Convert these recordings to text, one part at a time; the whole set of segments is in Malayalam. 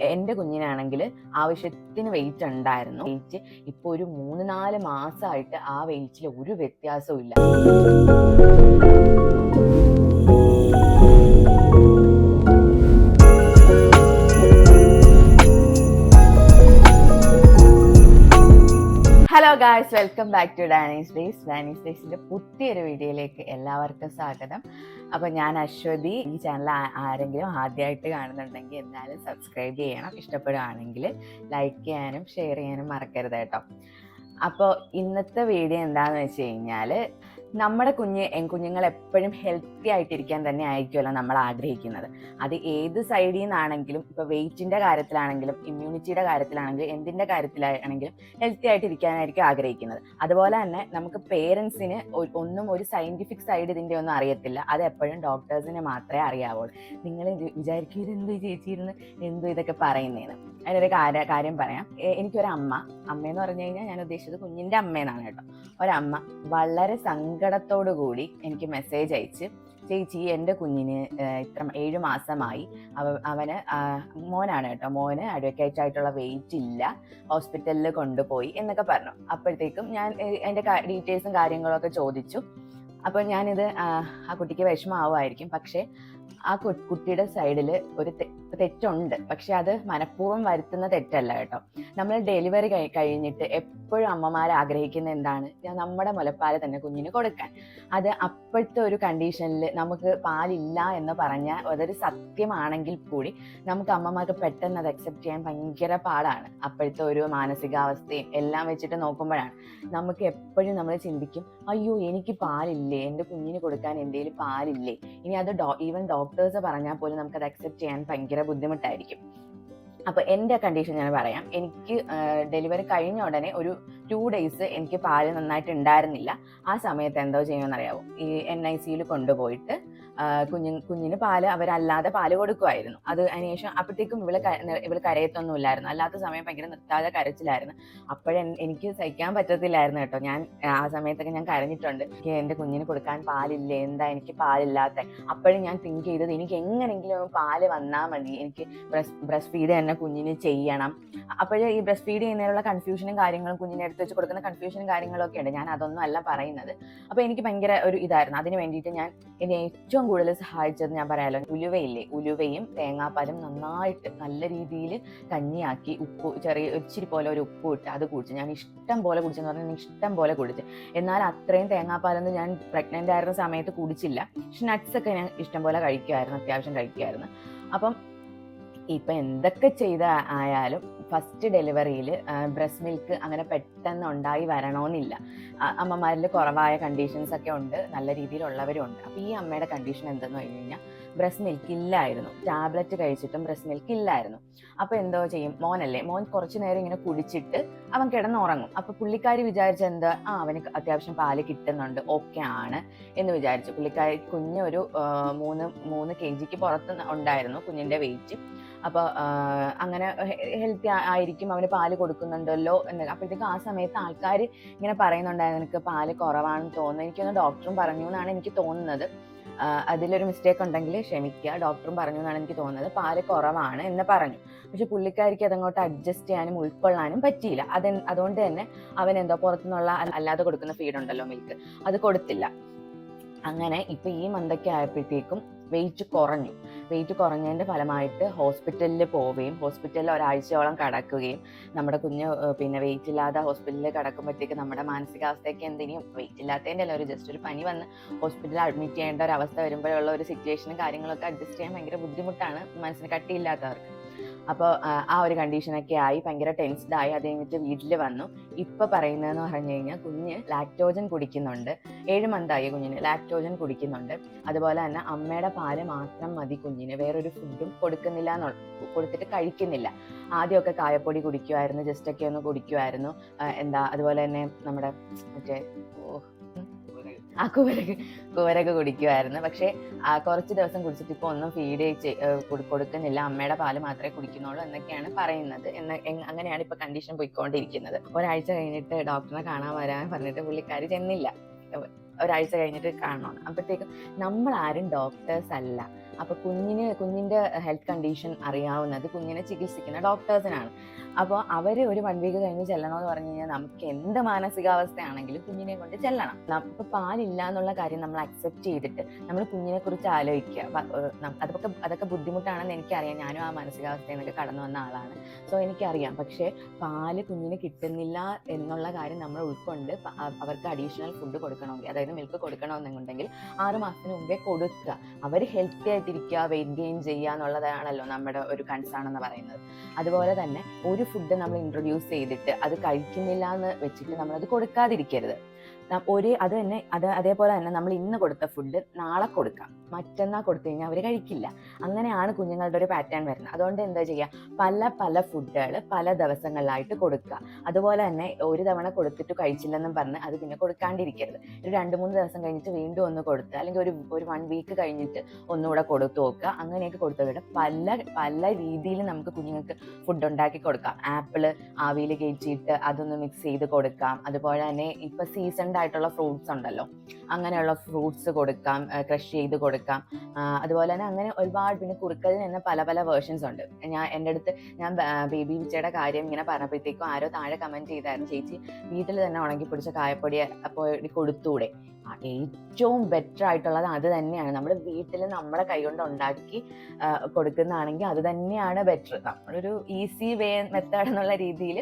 എന്റെ കുഞ്ഞിനാണെങ്കിൽ ആവശ്യത്തിന് വെയിറ്റ് ഉണ്ടായിരുന്നു. വെയിറ്റ് ഇപ്പോൾ ഒരു മൂന്ന് നാല് മാസമായിട്ട് ആ വെയിറ്റിൽ ഒരു വ്യത്യാസവും ഇല്ല. Hello guys welcome back to Dani's days Dani's ഡേയ്സിന്റെ പുതിയൊരു വീഡിയോയിലേക്ക് എല്ലാവർക്കും സ്വാഗതം. അപ്പോൾ ഞാൻ അശ്വതി ഈ ചാനൽ ആരെങ്കിലും ആദ്യമായിട്ട് കാണുന്നുണ്ടെങ്കിൽ എന്തായാലും സബ്സ്ക്രൈബ് ചെയ്യണം. ഇഷ്ടപ്പെടുകയാണെങ്കിൽ ലൈക്ക് ചെയ്യാനും ഷെയർ ചെയ്യാനും മറക്കരുത് കേട്ടോ. അപ്പോൾ ഇന്നത്തെ വീഡിയോ എന്താണെന്ന് വെച്ച് കഴിഞ്ഞാൽ നമ്മുടെ കുഞ്ഞ് കുഞ്ഞുങ്ങൾ എപ്പോഴും ഹെൽത്തി ആയിട്ടിരിക്കാൻ തന്നെ ആയിരിക്കുമല്ലോ നമ്മൾ ആഗ്രഹിക്കുന്നത്. അത് ഏത് സൈഡിൽ നിന്നാണെങ്കിലും ഇപ്പോൾ വെയിറ്റിന്റെ കാര്യത്തിലാണെങ്കിലും ഇമ്മ്യൂണിറ്റിയുടെ കാര്യത്തിലാണെങ്കിലും എന്തിന്റെ കാര്യത്തിലാണെങ്കിലും ഹെൽത്തി ആയിട്ടിരിക്കാനായിരിക്കും ആഗ്രഹിക്കുന്നത്. അതുപോലെ തന്നെ നമുക്ക് പേരൻസിന് ഒന്നും ഒരു സയന്റിഫിക് സൈഡ് ഇതിന്റെ ഒന്നും അറിയത്തില്ല. അത് എപ്പോഴും ഡോക്ടേഴ്സിന് മാത്രമേ അറിയാവുള്ളൂ. നിങ്ങൾ വിചാരിക്കും ഇതെന്തോ ചേച്ചിയിരുന്ന് എന്തോ ഇതൊക്കെ പറയുന്നതെന്ന് അതിനൊരു കാര്യ കാര്യം പറയാം. എനിക്കൊരമ്മ. എനിക്കൊരു അമ്മ അമ്മയെന്ന് പറഞ്ഞു കഴിഞ്ഞാൽ ഞാൻ ഉദ്ദേശിച്ചത് കുഞ്ഞിന്റെ അമ്മയെന്നാണ് കേട്ടോ. ഒരമ്മ. വളരെ സങ്കടത്തോടു കൂടി എനിക്ക് മെസ്സേജ് അയച്ച് ചേച്ചി എന്റെ കുഞ്ഞിന് ഇത്ര ഏഴ് മാസമായി. അവ അവന് മോനാണ് കേട്ടോ മോന് അഡ്വക്കേറ്റ് ആയിട്ടുള്ള വെയിറ്റ് ഇല്ല. ഹോസ്പിറ്റലിൽ കൊണ്ടുപോയി എന്നൊക്കെ പറഞ്ഞു. അപ്പോഴത്തേക്കും ഞാൻ എന്റെ ഡീറ്റെയിൽസും കാര്യങ്ങളൊക്കെ ചോദിച്ചു. അപ്പോൾ ഞാനിത് ആ, കുട്ടിക്ക് വിഷമാവുമായിരിക്കും പക്ഷേ ആ കുട്ടിയുടെ സൈഡിൽ ഒരു തെറ്റുണ്ട്. പക്ഷെ അത് മനഃപൂർവം വരുത്തുന്ന തെറ്റല്ല കേട്ടോ. നമ്മൾ ഡെലിവറി കഴി കഴിഞ്ഞിട്ട് എപ്പോഴും അമ്മമാർ ആഗ്രഹിക്കുന്ന എന്താണ്? നമ്മുടെ മുലപ്പാൽ തന്നെ കുഞ്ഞിന് കൊടുക്കാൻ. അത് അപ്പോഴത്തെ ഒരു കണ്ടീഷനിൽ നമുക്ക് പാലില്ല എന്ന് പറഞ്ഞാൽ അതൊരു സത്യമാണെങ്കിൽ കൂടി നമുക്ക് അമ്മമാർക്ക് പെട്ടെന്ന് അത് അക്സെപ്റ്റ് ചെയ്യാൻ ഭയങ്കര പാടാണ്. അപ്പോഴത്തെ ഒരു മാനസികാവസ്ഥയും എല്ലാം വെച്ചിട്ട് നോക്കുമ്പോഴാണ്. നമുക്ക് എപ്പോഴും നമ്മൾ ചിന്തിക്കും അയ്യോ എനിക്ക് പാലില്ലേ? എന്റെ കുഞ്ഞിന് കൊടുക്കാൻ എന്തെങ്കിലും പാലില്ലേ? ഇനി അത് ഡോ ഈവൻ ഡോക്ടേഴ്സ് പറഞ്ഞാൽ പോലും നമുക്ക് അത് അക്സെപ്റ്റ് ചെയ്യാൻ ഭയങ്കര ബുദ്ധിമുട്ടായിരിക്കും. അപ്പോൾ എന്റെ കണ്ടീഷൻ ഞാൻ പറയാം. എനിക്ക് ഡെലിവറി കഴിഞ്ഞ ഉടനെ ഒരു ടു ഡേയ്സ് എനിക്ക് പാൽ നന്നായിട്ട് ഉണ്ടായിരുന്നില്ല ആ സമയത്ത് എന്തോ ചെയ്യുമെന്നറിയാവോ ഈ എൻ ഐ സിയിൽ കൊണ്ടുപോയിട്ട് കുഞ്ഞു കുഞ്ഞിന് പാൽ അവരല്ലാതെ പാൽ കൊടുക്കുമായിരുന്നു അത് അതിനുശേഷം അപ്പോഴത്തേക്കും ഇവൾ ഇവൾ കരയത്തൊന്നുമില്ലായിരുന്നു അല്ലാത്ത സമയം ഭയങ്കര നിർത്താതെ കരച്ചിലായിരുന്നു. അപ്പോഴെ എനിക്ക് സഹിക്കാൻ പറ്റത്തില്ലായിരുന്നു കേട്ടോ. ഞാൻ ആ സമയത്തൊക്കെ ഞാൻ കരഞ്ഞിട്ടുണ്ട്. എന്റെ കുഞ്ഞിന് കൊടുക്കാൻ പാലില്ലേ? എന്താ എനിക്ക് പാലില്ലാത്ത? അപ്പോഴും ഞാൻ തിങ്ക് ചെയ്തത് എനിക്ക് എങ്ങനെങ്കിലും പാൽ വന്നാൽ മതി. എനിക്ക് ബ്രസ്റ്റ് ഫീഡ് തന്നെ കുഞ്ഞിന് ചെയ്യണം. അപ്പോഴേ ഈ ബ്രസ്റ്റ് ഫീഡ് ചെയ്യുന്നതിനുള്ള കൺഫ്യൂഷനും കാര്യങ്ങളും കുഞ്ഞിനെ എടുത്ത് വെച്ച് കൊടുക്കുന്ന കൺഫ്യൂഷനും കാര്യങ്ങളൊക്കെ ഉണ്ട്. ഞാൻ അതൊന്നും അല്ല പറയുന്നത്. അപ്പോൾ എനിക്ക് ഭയങ്കര ഒരു ഇതായിരുന്നു. അതിന് വേണ്ടിയിട്ട് ഞാൻ എന്നെ ഏറ്റവും കൂടുതൽ സഹായിച്ചത് ഞാൻ പറയാലോ ഉലുവയില്ലേ? ഉലുവയും തേങ്ങാപ്പാലും നന്നായിട്ട് നല്ല രീതിയിൽ കഞ്ഞിയാക്കി ഉപ്പ് ചെറിയ ഇച്ചിരി പോലെ ഒരു ഉപ്പ് ഇട്ട് അത് കുടിച്ചു. ഞാൻ ഇഷ്ടം പോലെ കുടിച്ചെന്ന് പറഞ്ഞാൽ ഇഷ്ടം പോലെ കുടിച്ച്. എന്നാൽ അത്രയും തേങ്ങാപ്പാലൊന്നും ഞാൻ പ്രഗ്നന്റ് ആയിരുന്ന സമയത്ത് കുടിച്ചില്ല. പക്ഷെ നട്ട്സ് ഒക്കെ ഞാൻ ഇഷ്ടം പോലെ കഴിക്കുമായിരുന്നു അത്യാവശ്യം കഴിക്കുമായിരുന്നു അപ്പം ഇപ്പം എന്തൊക്കെ ചെയ്ത ആയാലും ഫസ്റ്റ് ഡെലിവറിയിൽ ബ്രസ്റ്റ് മിൽക്ക് അങ്ങനെ പെട്ടെന്ന് ഉണ്ടായി വരണമെന്നില്ല. അമ്മമാരിൽ കുറവായ കണ്ടീഷൻസ് ഒക്കെ ഉണ്ട് നല്ല രീതിയിലുള്ളവരും ഉണ്ട്. അപ്പോൾ ഈ അമ്മയുടെ കണ്ടീഷൻ എന്തെന്ന് പറഞ്ഞു കഴിഞ്ഞാൽ ബ്രസ്റ്റ് മിൽക്ക് ഇല്ലായിരുന്നു. ടാബ്ലറ്റ് കഴിച്ചിട്ടും ബ്രസ്റ്റ് മിൽക്ക് ഇല്ലായിരുന്നു. അപ്പോൾ എന്തോ ചെയ്യും മോനല്ലേ മോൻ കുറച്ച് നേരം ഇങ്ങനെ കുടിച്ചിട്ട് അവൻ കിടന്നുറങ്ങും. അപ്പോൾ പുള്ളിക്കാരി വിചാരിച്ച എന്താ ആ അവന് അത്യാവശ്യം പാൽ കിട്ടുന്നുണ്ട് ഓക്കെ ആണ് എന്ന് വിചാരിച്ചു. പുള്ളിക്കാരി കുഞ്ഞൊരു മൂന്ന് മൂന്ന് കെ ജിക്ക് പുറത്ത് ഉണ്ടായിരുന്നു കുഞ്ഞിന്റെ വെയിറ്റ് അപ്പോൾ അങ്ങനെ ഹെൽത്തി ആയിരിക്കും അവന് പാൽ കൊടുക്കുന്നുണ്ടല്ലോ എന്ന്. അപ്പോഴത്തേക്കും ആ സമയത്ത് ആൾക്കാർ ഇങ്ങനെ പറയുന്നുണ്ടായിരുന്നു എനിക്ക് പാൽ കുറവാണെന്ന് തോന്നുന്നു. എനിക്കൊന്ന് ഡോക്ടറും പറഞ്ഞു എന്നാണ് എനിക്ക് തോന്നുന്നത്. അതിലൊരു മിസ്റ്റേക്ക് ഉണ്ടെങ്കിൽ ക്ഷമിക്കുക. ഡോക്ടറും പറഞ്ഞു എന്നാണ് എനിക്ക് തോന്നുന്നത്. പാൽ കുറവാണ് എന്ന് പറഞ്ഞു. പക്ഷെ പുള്ളിക്കാരിക്ക് അതങ്ങോട്ട് അഡ്ജസ്റ്റ് ചെയ്യാനും ഉൾക്കൊള്ളാനും പറ്റിയില്ല. അത് അതുകൊണ്ട് തന്നെ അവൻ എന്തോ പുറത്തുനിന്നുള്ള അല്ല- അല്ലാതെ കൊടുക്കുന്ന ഫീഡ് ഉണ്ടല്ലോ മിൽക്ക് അത് കൊടുത്തില്ല. അങ്ങനെ ഇപ്പൊ ഈ മന്തൊക്കെ ആയപ്പോഴത്തേക്കും വെയിറ്റ് കുറഞ്ഞു. വെയിറ്റ് കുറഞ്ഞതിന്റെ ഫലമായിട്ട് ഹോസ്പിറ്റലിൽ പോവുകയും ഹോസ്പിറ്റലിൽ ഒരാഴ്ചയോളം കിടക്കുകയും നമ്മുടെ കുഞ്ഞ് പിന്നെ വെയിറ്റ് ഇല്ലാതെ ഹോസ്പിറ്റലിൽ കിടക്കുമ്പോഴത്തേക്ക് നമ്മുടെ മാനസികാവസ്ഥയ്ക്ക് എന്തിനും വെയിറ്റ് ഇല്ലാത്തതിന്റെ അല്ല ഒരു ജസ്റ്റ് ഒരു പനി വന്ന് ഹോസ്പിറ്റലിൽ അഡ്മിറ്റ് ചെയ്യേണ്ട ഒരു അവസ്ഥ വരുമ്പോഴുള്ള ഒരു സിറ്റുവേഷനും കാര്യങ്ങളൊക്കെ അഡ്ജസ്റ്റ് ചെയ്യാൻ ഭയങ്കര ബുദ്ധിമുട്ടാണ്. മനസ്സിന് കട്ടിയില്ലാത്തവർക്ക്. അപ്പോൾ ആ ഒരു കണ്ടീഷനൊക്കെ ആയി ഭയങ്കര ടെൻസ്ഡ് ആയി അത് കഴിഞ്ഞിട്ട് വീട്ടിൽ വന്നു. ഇപ്പൊ പറയുന്നതെന്ന് പറഞ്ഞു കഴിഞ്ഞാൽ കുഞ്ഞ് ലാക്ടോജൻ കുടിക്കുന്നുണ്ട്. ഏഴ് മന്തായി കുഞ്ഞിന് ലാക്ടോജൻ കുടിക്കുന്നുണ്ട്. അതുപോലെ തന്നെ അമ്മയുടെ പാൽ മാത്രം മതി കുഞ്ഞിന് വേറൊരു ഫുഡും കൊടുക്കുന്നില്ല കൊടുത്തിട്ട് കഴിക്കുന്നില്ല. ആദ്യമൊക്കെ കായപ്പൊടി കുടിക്കുമായിരുന്നു ജസ്റ്റ് ഒക്കെ ഒന്ന് കുടിക്കുമായിരുന്നു എന്താ അതുപോലെ തന്നെ നമ്മുടെ മറ്റേ ആ കുവരക്ക് കുവരക്ക് കുടിക്കുമായിരുന്നു പക്ഷേ ആ, കുറച്ച് ദിവസം കുടിച്ചിട്ട് ഇപ്പോൾ ഒന്നും ഫീഡ് കൊടുക്കുന്നില്ല. അമ്മയുടെ പാൽ മാത്രമേ കുടിക്കുന്നുള്ളൂ എന്നൊക്കെയാണ് പറയുന്നത്. എന്ന് അങ്ങനെയാണ് ഇപ്പൊ കണ്ടീഷൻ പോയിക്കൊണ്ടിരിക്കുന്നത്. ഒരാഴ്ച കഴിഞ്ഞിട്ട് ഡോക്ടറെ കാണാൻ വരാൻ പറഞ്ഞിട്ട് പുള്ളിക്കാരി ചെന്നില്ല. ഒരാഴ്ച കഴിഞ്ഞിട്ട് കാണണം അപ്പോഴത്തേക്കും നമ്മൾ ആരും ഡോക്ടേഴ്സ് അല്ല. അപ്പോൾ കുഞ്ഞിന് കുഞ്ഞിന്റെ ഹെൽത്ത് കണ്ടീഷൻ അറിയാവുന്നത് കുഞ്ഞിനെ ചികിത്സിക്കുന്ന ഡോക്ടേഴ്സിനാണ് അപ്പോൾ അവർ ഒരു വൺ വീക്ക് കഴിഞ്ഞ് ചെല്ലണം എന്ന് പറഞ്ഞു കഴിഞ്ഞാൽ നമുക്ക് എന്ത് മാനസികാവസ്ഥയാണെങ്കിലും കുഞ്ഞിനെ കൊണ്ട് ചെല്ലണം. നമുക്ക് പാലില്ല എന്നുള്ള കാര്യം നമ്മൾ അക്സെപ്റ്റ് ചെയ്തിട്ട് നമ്മൾ കുഞ്ഞിനെ കുറിച്ച് ആലോചിക്കുക. അതൊക്കെ അതൊക്കെ ബുദ്ധിമുട്ടാണെന്ന് എനിക്കറിയാം. ഞാനും ആ മാനസികാവസ്ഥയിൽ നിന്നൊക്കെ കടന്നു വന്ന ആളാണ്. സോ എനിക്കറിയാം. പക്ഷേ പാൽ കുഞ്ഞിന് കിട്ടുന്നില്ല എന്നുള്ള കാര്യം നമ്മൾ ഉൾക്കൊണ്ട് അവർക്ക് അഡീഷണൽ ഫുഡ് കൊടുക്കണമെങ്കിൽ അതായത് മിൽക്ക് കൊടുക്കണമെന്നുണ്ടെങ്കിൽ ആറ് മാസത്തിന് മുമ്പേ കൊടുക്കുക. അവർ ഹെൽത്തി ആയിട്ടിരിക്കുക വെയിറ്റ് ഗെയിൻ ചെയ്യുക എന്നുള്ളതാണല്ലോ നമ്മുടെ ഒരു കൺസേൺ എന്ന് പറയുന്നത്. അതുപോലെ തന്നെ ഒരു ഫുഡ് നമ്മൾ ഇൻട്രൊഡ്യൂസ് ചെയ്തിട്ട് അത് കഴിക്കുന്നില്ല എന്ന് വെച്ചിട്ട് അത് കൊടുക്കാതിരിക്കരുത്. ഒരു അത് തന്നെ അത് അതേപോലെ തന്നെ നമ്മൾ ഇന്ന് കൊടുത്ത ഫുഡ് നാളെ കൊടുക്കാം. മറ്റന്നാൾ കൊടുത്തു കഴിഞ്ഞാൽ അവർ കഴിക്കില്ല. അങ്ങനെയാണ് കുഞ്ഞുങ്ങളുടെ ഒരു പാറ്റേൺ വരുന്നത്. അതുകൊണ്ട് എന്താ ചെയ്യുക പല പല ഫുഡുകൾ പല ദിവസങ്ങളിലായിട്ട് കൊടുക്കുക. അതുപോലെ തന്നെ ഒരു തവണ കൊടുത്തിട്ട് കഴിച്ചില്ലെന്നും പറഞ്ഞ് അത് പിന്നെ കൊടുക്കാണ്ടിരിക്കരുത്. ഒരു രണ്ട് മൂന്ന് ദിവസം കഴിഞ്ഞിട്ട് വീണ്ടും ഒന്ന് കൊടുത്ത് അല്ലെങ്കിൽ ഒരു ഒരു വൺ വീക്ക് കഴിഞ്ഞിട്ട് ഒന്നുകൂടെ കൊടുത്തു നോക്കുക. അങ്ങനെയൊക്കെ കൊടുത്തു പല പല രീതിയിൽ നമുക്ക് കുഞ്ഞുങ്ങൾക്ക് ഫുഡ് ഉണ്ടാക്കി കൊടുക്കാം. ആപ്പിൾ ആവിയിൽ കയറ്റിയിട്ട് അതൊന്ന് മിക്സ് ചെയ്ത് കൊടുക്കാം. അതുപോലെ തന്നെ ഇപ്പൊ സീസൺഡ് ആയിട്ടുള്ള ഫ്രൂട്ട്സ് ഉണ്ടല്ലോ. അങ്ങനെയുള്ള ഫ്രൂട്ട്സ് കൊടുക്കാം ക്രഷ് ചെയ്ത് കൊടുക്കാം. അതുപോലെ തന്നെ അങ്ങനെ ഒരുപാട് പിന്നെ കുറുക്കലിന് തന്നെ പല പല വേർഷൻസ് ഉണ്ട്. ഞാൻ എന്റെ അടുത്ത് ഞാൻ ബേബി വിച്ചയുടെ കാര്യം ഇങ്ങനെ പറഞ്ഞപ്പോഴത്തേക്കും ആരോ താഴെ കമന്റ് ചെയ്തായിരുന്നു. ചേച്ചി വീട്ടിൽ തന്നെ ഉണക്കി പിടിച്ച കായപ്പൊടി അപ്പോൾ കൊടുത്തൂടെ? ഏറ്റവും ബെറ്റർ ആയിട്ടുള്ളത് അത് തന്നെയാണ്. നമ്മൾ വീട്ടിൽ നമ്മുടെ കൈകൊണ്ട് ഉണ്ടാക്കി കൊടുക്കുന്നതാണെങ്കിൽ അത് തന്നെയാണ് ബെറ്റർ നമ്മളൊരു ഈസി വേ മെത്തേഡ് എന്നുള്ള രീതിയിൽ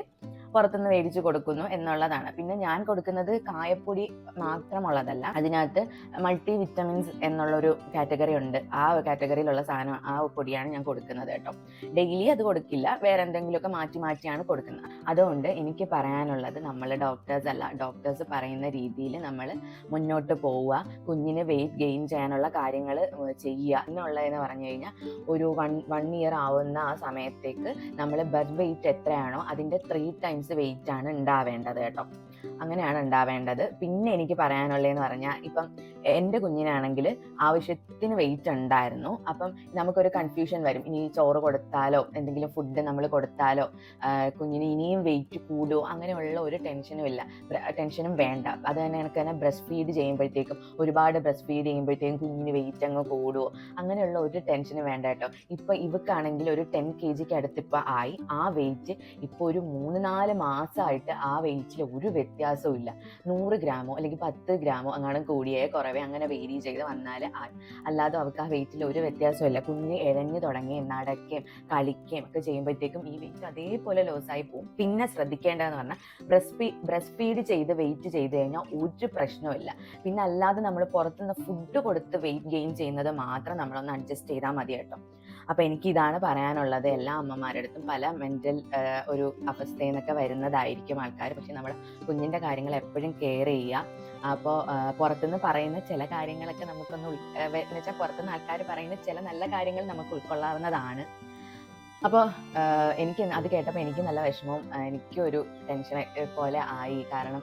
പുറത്തുനിന്ന് മേടിച്ച് കൊടുക്കുന്നു എന്നുള്ളതാണ്. പിന്നെ ഞാൻ കൊടുക്കുന്നത് കായപ്പൊടി മാത്രമുള്ളതല്ല അതിനകത്ത് മൾട്ടി വിറ്റമിൻസ് എന്നുള്ളൊരു കാറ്റഗറി ഉണ്ട്. ആ കാറ്റഗറിയിലുള്ള സാധനം ആ പൊടിയാണ് ഞാൻ കൊടുക്കുന്നത് കേട്ടോ. ഡെയിലി അത് കൊടുക്കില്ല വേറെ എന്തെങ്കിലുമൊക്കെ മാറ്റി മാറ്റിയാണ് കൊടുക്കുന്നത്. അതുകൊണ്ട് എനിക്ക് പറയാനുള്ളത് നമ്മൾ ഡോക്ടേഴ്സ് അല്ല ഡോക്ടേഴ്സ് പറയുന്ന രീതിയിൽ നമ്മൾ മുന്നോട്ട് പോവുക കുഞ്ഞിന് വെയിറ്റ് ഗെയിൻ ചെയ്യാനുള്ള കാര്യങ്ങൾ ചെയ്യുക എന്നുള്ളതെന്ന് പറഞ്ഞു കഴിഞ്ഞാൽ ഒരു വൺ വൺ ഇയർ ആവുന്ന ആ സമയത്തേക്ക് നമ്മൾ ബർത്ത് വെയിറ്റ് എത്രയാണോ അതിന്റെ ത്രീ ടൈംസ് വെയിറ്റ് ആണ് ഉണ്ടാവേണ്ടത് കേട്ടോ. അങ്ങനെയാണ് ഉണ്ടാവേണ്ടത്. പിന്നെ എനിക്ക് പറയാനുള്ളതെന്ന് പറഞ്ഞാൽ ഇപ്പം എന്റെ കുഞ്ഞിനാണെങ്കിൽ ആവശ്യത്തിന് വെയിറ്റ് ഉണ്ടായിരുന്നു. അപ്പം നമുക്കൊരു കൺഫ്യൂഷൻ വരും. ഇനി ചോറ് കൊടുത്താലോ? എന്തെങ്കിലും ഫുഡ് നമ്മൾ കൊടുത്താലോ? കുഞ്ഞിന് ഇനിയും വെയിറ്റ് കൂടുമോ അങ്ങനെയുള്ള ഒരു ടെൻഷനും ഇല്ല. ടെൻഷനും വേണ്ട. അത് തന്നെ എനിക്ക് തന്നെ ബ്രസ്റ്റ് ഫീഡ് ചെയ്യുമ്പോഴത്തേക്കും ഒരുപാട് ബ്രസ്റ്റ് ഫീഡ് ചെയ്യുമ്പോഴത്തേക്കും കുഞ്ഞിന് വെയിറ്റ് അങ്ങ് കൂടുമോ അങ്ങനെയുള്ള ഒരു ടെൻഷനും വേണ്ട കേട്ടോ. ഇപ്പം ഇവക്കാണെങ്കിൽ ഒരു ടെൻ കെ ജിക്ക് അടുത്തിപ്പോൾ ആയി. ആ വെയിറ്റ് ഇപ്പോൾ ഒരു മൂന്ന് നാല് മാസമായിട്ട് ആ വെയിറ്റിൽ ഒരു വ്യത്യാസവും ഇല്ല നൂറ് ഗ്രാമോ അല്ലെങ്കിൽ പത്ത് ഗ്രാമോ അങ്ങനെ കൂടിയേ കുറവേ അങ്ങനെ വേരി ചെയ്ത് വന്നാൽ അല്ലാതെ അവർക്ക് ആ വെയിറ്റിൽ ഒരു വ്യത്യാസമില്ല കുഞ്ഞ് ഇഴഞ്ഞു തുടങ്ങി നടക്കുകയും കളിക്കുകയും ഒക്കെ ചെയ്യുമ്പോഴത്തേക്കും ഈ വെയിറ്റ് അതേപോലെ ലോസായി പോകും പിന്നെ ശ്രദ്ധിക്കേണ്ടതെന്ന് പറഞ്ഞാൽ ബ്രസ്റ്റ് ഫീ ബ്രസ്റ്റ് ഫീഡ് ചെയ്ത് വെയിറ്റ് ചെയ്ത് കഴിഞ്ഞാൽ ഒരു പ്രശ്നമില്ല പിന്നെ അല്ലാതെ നമ്മൾ പുറത്തുനിന്ന് ഫുഡ് കൊടുത്ത് വെയിറ്റ് ഗെയിൻ ചെയ്യുന്നത് മാത്രം നമ്മളൊന്ന് അഡ്ജസ്റ്റ് ചെയ്താൽ മതി കേട്ടോ. അപ്പോൾ എനിക്ക് ഇതാണ് പറയാനുള്ളത്. എല്ലാ അമ്മമാരുടെ അടുത്തും പല മെന്റൽ ഒരു അവസ്ഥയിൽ നിന്നൊക്കെ വരുന്നതായിരിക്കും ആൾക്കാർ പക്ഷെ നമ്മൾ കുഞ്ഞിന്റെ കാര്യങ്ങൾ എപ്പോഴും കെയർ ചെയ്യുക അപ്പോൾ പുറത്തുനിന്ന് പറയുന്ന ചില കാര്യങ്ങളൊക്കെ നമുക്കൊന്ന് എന്ന് വെച്ചാൽ പുറത്തുനിന്ന് ആൾക്കാർ പറയുന്ന ചില നല്ല കാര്യങ്ങൾ നമുക്ക് ഉൾക്കൊള്ളാവുന്നതാണ്. അപ്പോൾ എനിക്ക് അത് കേട്ടപ്പോൾ എനിക്ക് നല്ല വിഷമവും എനിക്കൊരു ടെൻഷൻ പോലെ ആയി. കാരണം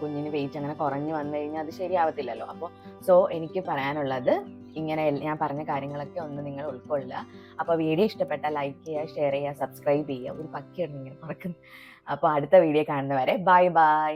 കുഞ്ഞിന് വെയിറ്റ് അങ്ങനെ കുറഞ്ഞു വന്നു കഴിഞ്ഞാൽ അത് ശരിയാവത്തില്ലല്ലോ. അപ്പോൾ സോ എനിക്ക് പറയാനുള്ളത് ഇങ്ങനെ ഞാൻ പറഞ്ഞ കാര്യങ്ങളൊക്കെ ഒന്ന് നിങ്ങൾ ഉൾക്കൊള്ളുക. അപ്പോൾ വീഡിയോ ഇഷ്ടപ്പെട്ടാൽ ലൈക്ക് ചെയ്യുക ഷെയർ ചെയ്യുക സബ്സ്ക്രൈബ് ചെയ്യുക. ഒരു പക്കിയാണ് ഇങ്ങനെ മറക്കുന്നത് അപ്പോൾ അടുത്ത വീഡിയോ കാണുന്നവരെ ബൈ ബൈ